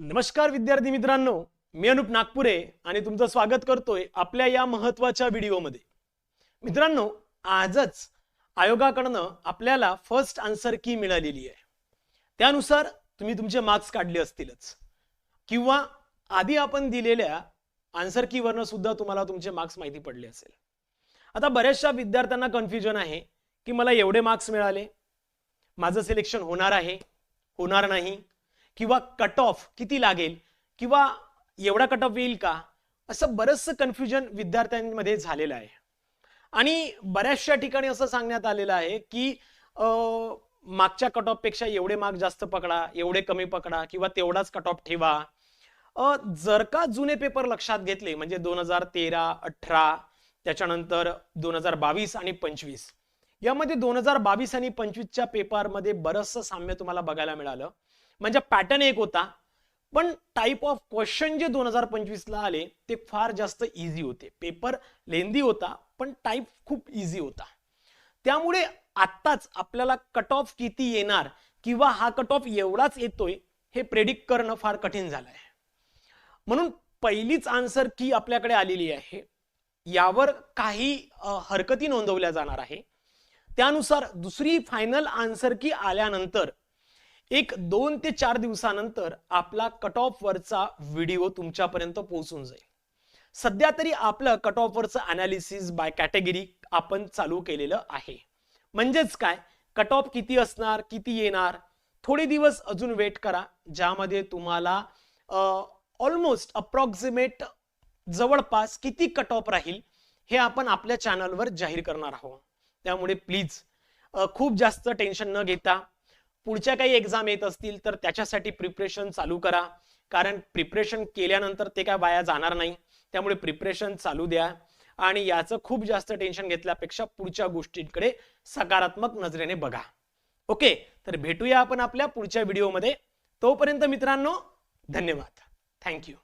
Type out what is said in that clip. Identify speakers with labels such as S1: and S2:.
S1: नमस्कार विद्यार्थी मित्रांनो मी अनुप नागपुरे आणि तुमचं स्वागत करतोय आपल्या या महत्त्वाच्या व्हिडिओमध्ये. मित्रांनो आजच आयोगाकडनं आपल्याला फर्स्ट आन्सर की मिळालेली आहे. त्यानुसार तुम्ही तुमचे मार्क्स काढले असतीलच. किंवा आधी आपण दिलेल्या आन्सर कीवरनं सुद्धा तुम्हाला तुमचे मार्क्स माहिती पडले असेल. आता बऱ्याचशा विद्यार्थ्यांना कन्फ्युजन आहे की मला एवढे मार्क्स मिळाले. माझं सिलेक्शन होणार आहे होणार नाही. किंवा कट ऑफ किती लागेल? किंवा एवढा कट ऑफ येईल का? असं बरंचसं कन्फ्युजन विद्यार्थ्यांमध्ये झालेलं आहे. आणि बऱ्याचशा ठिकाणी असं सांगण्यात आलेलं आहे की मागच्या कट ऑफपेक्षा एवढे मार्क जास्त पकडा एवढे कमी पकडा किंवा तेवढाच कट ऑफ ठेवा. जर का जुने पेपर लक्षात घेतले म्हणजे दोन हजार तेरा अठरा त्याच्यानंतर दोन हजार बावीस आणि पंचवीस यामध्ये दोन हजार बावीस आणि पंचवीसच्या पेपरमध्ये बरंचसं साम्य तुम्हाला बघायला मिळालं. म्हणजे पॅटर्न एक होता. पण टाईप ऑफ क्वेश्चन जे दोन हजार पंचवीसला आले ते फार जास्त इझी होते. पेपर लेंदी होता पण टाईप खूप इझी होता. त्यामुळे आत्ताच आपल्याला कट ऑफ किती येणार किंवा हा कट ऑफ एवढाच येतोय हे प्रेडिक्ट करणं फार कठीण झालं आहे म्हणून पहिलीच आन्सर की आपल्याकडे आलेली आहे. यावर काही हरकती नोंदवल्या जाणार आहे. त्यानुसार दुसरी फायनल आन्सर की आल्यानंतर एक दोन ते चार दिवसानंतर आपला कट ऑफ वरचा व्हिडिओ तुमच्यापर्यंत पोहोचून जाईल. सध्या तरी आपलं कट ऑफ वरचं अनालिसिस बाय कॅटेगरी आपण चालू केलेलं आहे. म्हणजेच काय? कट ऑफ किती असणार? किती येणार? थोडे दिवस अजून वेट करा ज्यामध्ये तुम्हाला ऑलमोस्ट अप्रॉक्सिमेट जवळपास किती कट ऑफ राहील हे आपण आपल्या चॅनलवर जाहीर करणार आहोत. त्यामुळे प्लीज खूप जास्त टेन्शन न घेता पुढच्या काही एक्झाम येत असतील तर त्याच्यासाठी प्रिपरेशन चालू करा. कारण प्रिपरेशन केल्यानंतर ते काय वाया जाणार नाही. त्यामुळे प्रिपरेशन चालू द्या. आणि याचं खूप जास्त टेन्शन घेतल्यापेक्षा पुढच्या गोष्टींकडे सकारात्मक नजरेने बघा. ओके तर भेटूया आपण आपल्या पुढच्या व्हिडिओमध्ये तोपर्यंत मित्रांनो धन्यवाद. थँक्यू